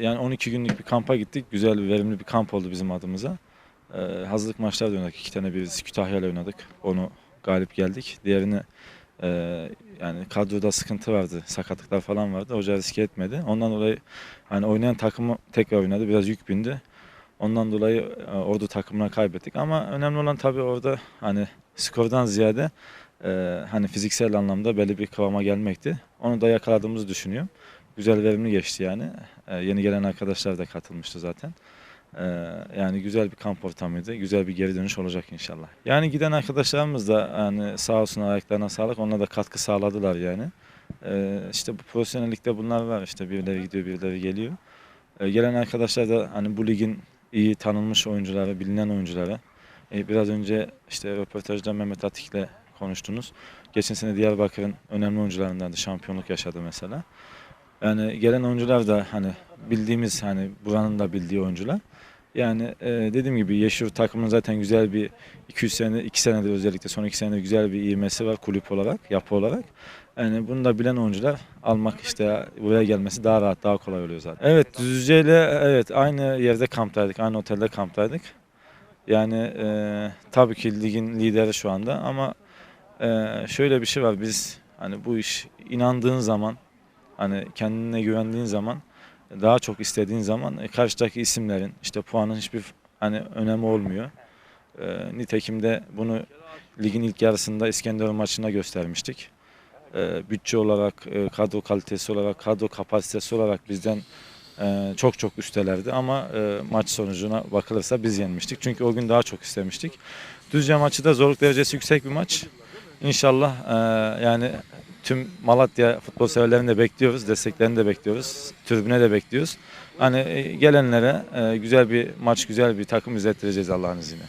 Yani 12 günlük bir kampa gittik. Güzel bir verimli bir kamp oldu bizim adımıza. Ee, hazırlık maçları da oynadık. İki tane birisi Kütahya ile oynadık. Onu galip geldik. Diğerini e, yani kadroda sıkıntı vardı. Sakatlıklar falan vardı. Hoca riske etmedi. Ondan dolayı hani oynayan takımı tekrar oynadı. Biraz yük bindi. Ondan dolayı e, ordu takımına kaybettik. Ama önemli olan tabii orada hani skordan ziyade e, hani fiziksel anlamda belli bir kıvama gelmekti. Onu da yakaladığımızı düşünüyorum. Güzel verimli geçti yani. E, yeni gelen arkadaşlar da katılmıştı zaten. E, yani güzel bir kamp ortamıydı. Güzel bir geri dönüş olacak inşallah. Yani giden arkadaşlarımız da yani sağ olsun ayaklarına sağlık. Onlar da katkı sağladılar yani. E, işte bu profesyonellikte bunlar var. İşte birileri gidiyor, birileri geliyor. E, gelen arkadaşlar da hani bu ligin iyi tanınmış oyuncuları, bilinen oyuncuları. E, biraz önce işte röportajda Mehmet Atik'le konuştunuz. Geçen sene Diyarbakır'ın önemli oyuncularındandı. Şampiyonluk yaşadı mesela. Yani gelen oyuncular da hani bildiğimiz hani buranın da bildiği oyuncular. Yani e, dediğim gibi Yeşil takımın zaten güzel bir 200 sene 2 senedir özellikle son 2 senedir güzel bir ivmesi var kulüp olarak, yapı olarak. Yani bunu da bilen oyuncular almak işte buraya gelmesi daha rahat, daha kolay oluyor zaten. Evet Düzce ile evet aynı yerde kamptaydık, aynı otelde kamptaydık. Yani e, tabii ki ligin lideri şu anda ama e, şöyle bir şey var biz hani bu iş inandığın zaman hani kendine güvendiğin zaman daha çok istediğin zaman e, karşıdaki isimlerin işte puanın hiçbir hani önemi olmuyor. E, nitekim de bunu ligin ilk yarısında İskenderun maçında göstermiştik. E, bütçe olarak, e, kadro kalitesi olarak, kadro kapasitesi olarak bizden e, çok çok üstelerdi ama e, maç sonucuna bakılırsa biz yenmiştik. Çünkü o gün daha çok istemiştik. Düzce maçı da zorluk derecesi yüksek bir maç. İnşallah e, yani tüm Malatya futbol severlerini de bekliyoruz, desteklerini de bekliyoruz, tribüne de bekliyoruz. Hani e, gelenlere e, güzel bir maç, güzel bir takım izlettireceğiz Allah'ın izniyle.